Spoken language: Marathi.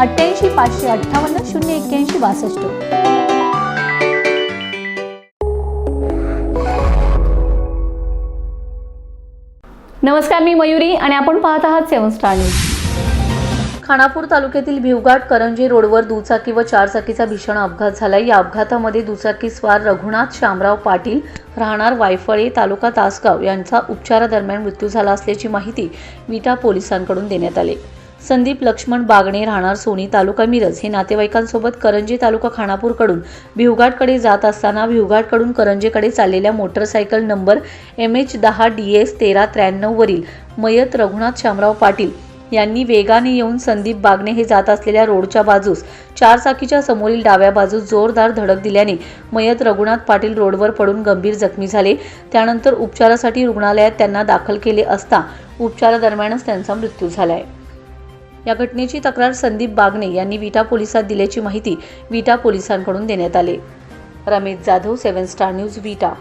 अठ्ठ्याऐंशी पाचशे अठ्ठावन्न शून्य एक्क्याऐंशी बासष्ट. नमस्कार मी मयुरी आणि आपण पाहत आहात सेवन स्टार न्यूज. खानापूर तालुक्यातील भिवघाट करंजी रोडवर दुचाकी व चारचाकीचा भीषण अपघात झाला या अपघातामध्ये दुचाकी स्वार रघुनाथ शामराव पाटील राहणार वायफळे तालुका तासगाव यांचा उपचारादरम्यान मृत्यू झाला असल्याची माहिती विटा पोलिसांकडून देण्यात आली. संदीप लक्ष्मण बागणे राहणार सोनी तालुका मिरज. हे नातेवाईकांसोबत करंजी तालुका खानापूरकडून भिवघाटकडे जात असताना भिवघाटकडून करंजेकडे चाललेल्या मोटरसायकल नंबर एम एच दहा डी एस तेरा त्र्याण्णववरील मयत रघुनाथ शामराव पाटील यांनी वेगाने येऊन संदीप बागणे हे जात असलेल्या रोडच्या बाजूस चारचाकीच्या समोरील डाव्या बाजूस जोरदार धडक दिल्याने मयत रघुनाथ पाटील रोडवर पडून गंभीर जखमी झाले. त्यानंतर उपचारासाठी रुग्णालयात त्यांना दाखल केले असता उपचारादरम्यानच त्यांचा मृत्यू झाला आहे या घटनेची तक्रार संदीप बागणे यांनी विटा पोलिसात दिल्याची माहिती विटा पोलिसांकडून देण्यात आली. Ramesh Jadhav seven star news Vita.